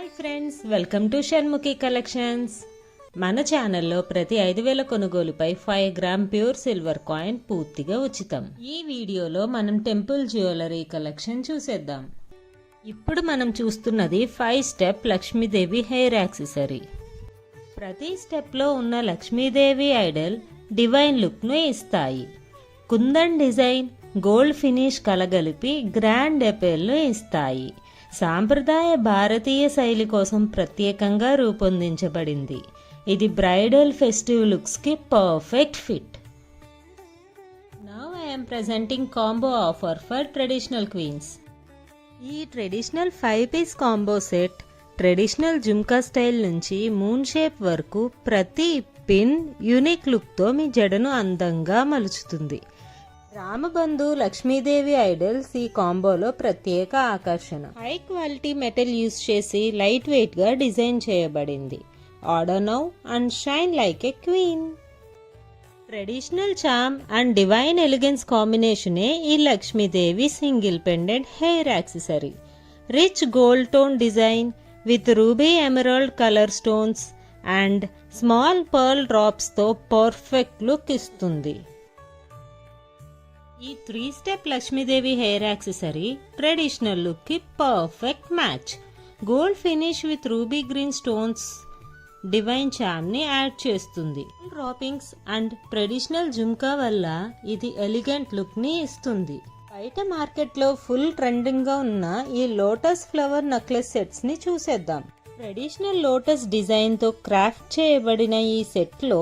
Hi friends welcome to Shanmukhi collections మన ఛానల్లో ప్రతి ఐదు వేల కొనుగోలుపై five gram pure silver coin పూర్తిగా ఉచితం. ఈ వీడియోలో మనం టెంపుల్ జ్యువెలరీ కలెక్షన్ చూసేద్దాం. ఇప్పుడు మనం చూస్తున్నది five step Lakshmidevi hair accessory ప్రతి స్టెప్లో ఉన్న లక్ష్మీదేవి ఐడల్ డివైన్ లుక్ను ఇస్తాయి. కుందన్ డిజైన్ గోల్డ్ ఫినిష్ కలగలిపి గ్రాండ్ ఎపెల్ను ఇస్తాయి. సాంప్రదాయ భారతీయ శైలి కోసం ప్రత్యేకంగా రూపొందించబడింది. ఇది bridal festive లుక్స్కి perfect fit. Now I'm presenting combo offer for traditional queens ఈ traditional five piece combo set traditional jhumka style నుంచి మూన్ షేప్ వరకు ప్రతి పిన్ యూనిక్ లుక్తో మీ జడను అందంగా మలుచుతుంది. రామబంధు లక్ష్మీదేవి ఐడల్స్ ఈ కాంబోలో ప్రత్యేక ఆకర్షణ. హై క్వాలిటీ మెటల్ యూస్ చేసి లైట్ వెయిట్గా డిజైన్ చేయబడింది. Order now and shine like a queen. Traditional charm and divine elegance కాంబినేషనే ఈ Lakshmidevi single pendant hair accessory. Rich gold tone design with ruby emerald colour stones and small pearl డ్రాప్స్తో perfect look ఇస్తుంది. ఈ three step Lakshmidevi hair accessory traditional లుక్కి perfect match gold finish with ruby green stones divine చామ్ని add చేస్తుంది droppings and traditional jhumka వల్ల ఇది elegant లుక్ని ఇస్తుంది. బయట మార్కెట్లో full ట్రెండింగ్గా ఉన్న ఈ లోటస్ ఫ్లవర్ నెక్లెస్ సెట్స్ని చూసేద్దాం. ట్రెడిషనల్ లోటస్ డిజైన్తో క్రాఫ్ట్ చేయబడిన ఈ సెట్లో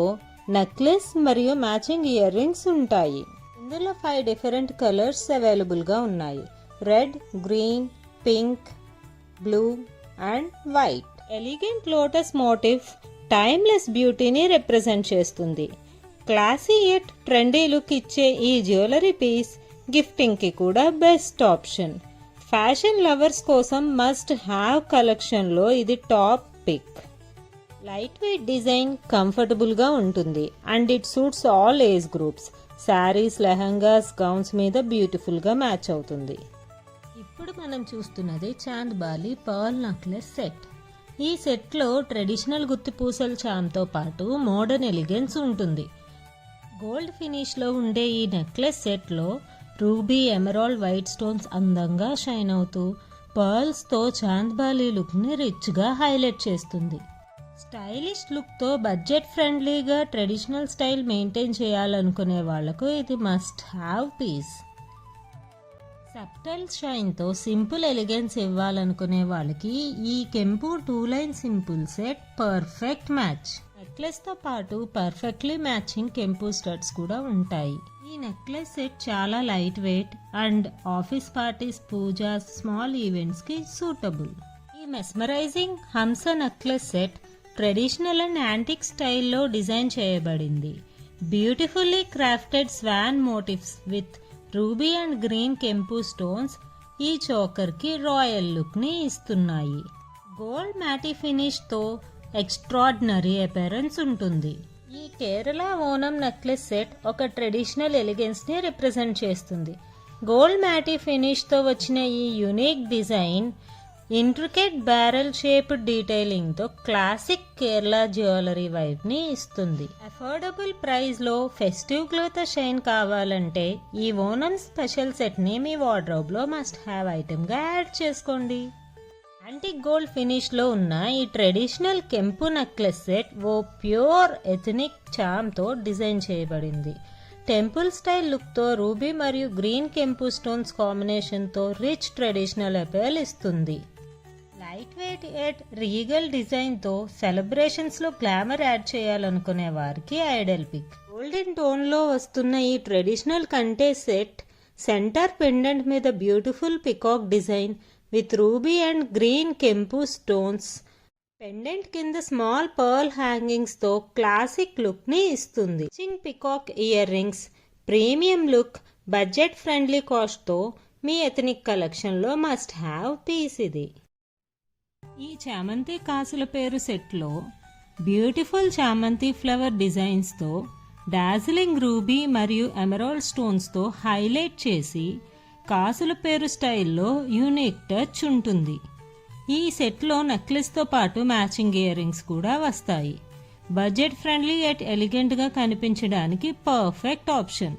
నెక్లెస్ మరియు మ్యాచింగ్ ఇయర్ రింగ్స్ ఉంటాయి. ఇందులో ఫైవ్ డిఫరెంట్ కలర్స్ అవైలబుల్గా ఉన్నాయి. Red green pink blue and white elegant lotus motif timeless బ్యూటీని represent చేస్తుంది. క్లాసీ ఎట్ ట్రెండీ లుక్ ఇచ్చే ఈ జ్యువెలరీ పీస్ గిఫ్టింగ్కి కూడా బెస్ట్ ఆప్షన్ ఫ్యాషన్ లవర్స్ కోసం మస్ట్ హ్యావ్ కలెక్షన్లో ఇది top pick light weight design కంఫర్టబుల్గా ఉంటుంది. And it suits all age groups saris lehengas gowns మీద బ్యూటిఫుల్గా మ్యాచ్ అవుతుంది. ఇప్పుడు మనం చూస్తున్నది chandbali pearl necklace set. ఈ సెట్లో ట్రెడిషనల్ గుత్తి పూసల చామ్తో పాటు మోడర్న్ ఎలిగెన్స్ ఉంటుంది. గోల్డ్ ఫినిష్లో ఉండే ఈ నెక్లెస్ సెట్లో రూబీ ఎమరాల్డ్ వైట్ స్టోన్స్ అందంగా షైన్ అవుతూ పర్ల్స్తో చాంద్బాలి లుక్ని రిచ్గా హైలైట్ చేస్తుంది. స్టైలిష్ లుక్తో బడ్జెట్ ఫ్రెండ్లీగా ట్రెడిషనల్ స్టైల్ మెయింటైన్ చేయాలనుకునే వాళ్ళకు ఇది మస్ట్ హ్యావ్ పీస్. సబ్టైల్ షైన్తో సింపుల్ ఎలిగెన్స్ ఇవ్వాలనుకునే వాళ్ళకి ఈ కెంపు two line simple set perfect match. నెక్లెస్తో పాటు పర్ఫెక్ట్లీ మ్యాచింగ్ కెంపు స్టడ్స్ కూడా ఉంటాయి. ఈ నెక్లెస్ సెట్ చాలా light weight and office parties puja small ఈవెంట్స్కి suitable. ఈ మెస్మరైజింగ్ హంస necklace set traditional and antique స్టైల్లో డిజైన్ చేయబడింది. Beautifully crafted swan motifs with ruby and green కెంపు స్టోన్స్ ఈ చోకర్కి రాయల్ లుక్ని ఇస్తున్నాయి. గోల్డ్ మ్యాటి ఫినిష్తో ఎక్స్ట్రాడినరీ అపెరెన్స్ ఉంటుంది. ఈ కేరళ ఓనం నెక్లెస్ సెట్ ఒక ట్రెడిషనల్ ఎలిగెన్స్ని రిప్రజెంట్ చేస్తుంది. గోల్డ్ మ్యాటి ఫినిష్తో వచ్చిన ఈ unique design intricate barrel shaped డీటెయిలింగ్తో classic Kerala jewellery వైబ్ని ఇస్తుంది. అఫోర్డబుల్ ప్రైస్లో ఫెస్టివ్ క్లోత్ షైన్ కావాలంటే ఈ ఓనం స్పెషల్ సెట్ని మీ వార్డ్రోబ్లో మస్ట్ హ్యావ్ ఐటెంగా యాడ్ చేసుకోండి. యాంటిక్ గోల్డ్ ఫినిష్లో ఉన్న ఈ ట్రెడిషనల్ కెంపు నెక్లెస్ సెట్ ఓ ప్యూర్ ఎథనిక్ చామ్తో డిజైన్ చేయబడింది. టెంపుల్ స్టైల్ లుక్తో రూబీ మరియు గ్రీన్ కెంపు స్టోన్స్ కాంబినేషన్తో రిచ్ ట్రెడిషనల్ అపేల్ ఇస్తుంది. లైట్ వెయిట్ ఎట్ రీగల్ డిజైన్తో సెలబ్రేషన్స్లో గ్లామర్ యాడ్ చేయాలనుకునే వారికి ఐడల్ పిక్. గోల్డెన్ టోన్లో వస్తున్న ఈ ట్రెడిషనల్ కంటే సెట్ సెంటర్ పెండెంట్ మీద beautiful peacock design with ruby and green కెంపు స్టోన్స్. పెండెంట్ కింద స్మాల్ పర్ల్ హ్యాంగింగ్స్తో క్లాసిక్ లుక్ని ఇస్తుంది. చింగ్ peacock ear rings premium look budget friendly కాస్ట్తో మీ ఎథనిక్ కలెక్షన్లో మస్ట్ హ్యావ్ పీస్ ఇది. ఈ చామంతి కాసుల పేరు సెట్లో బ్యూటిఫుల్ చామంతి ఫ్లవర్ డిజైన్స్తో డార్జిలింగ్ రూబీ మరియు ఎమరాల్డ్ స్టోన్స్తో హైలైట్ చేసి కాసుల పేరు స్టైల్లో యూనిక్ టచ్ ఉంటుంది. ఈ సెట్లో నెక్లెస్తో పాటు మ్యాచింగ్ ఇయర్ రింగ్స్ కూడా వస్తాయి. బడ్జెట్ ఫ్రెండ్లీ ఎట్ ఎలిగెంట్గా కనిపించడానికి పర్ఫెక్ట్ ఆప్షన్.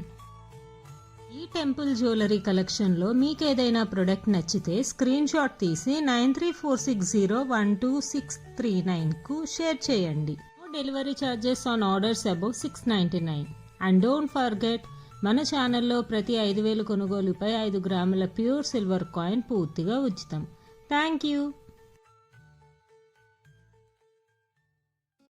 టెంపుల్ జ్యువెలరీ కలెక్షన్లో మీకు ఏదైనా ప్రొడక్ట్ నచ్చితే స్క్రీన్ షాట్ తీసి nine three four six zero one two six three నైన్కు share చేయండి. Delivery charges on orders above six ninety nine and don't forget మన ఛానల్లో ప్రతి ఐదు వేలు కొనుగోలుపై ఐదు గ్రాముల ప్యూర్ సిల్వర్ కాయిన్ పూర్తిగా ఉచితం. Thank you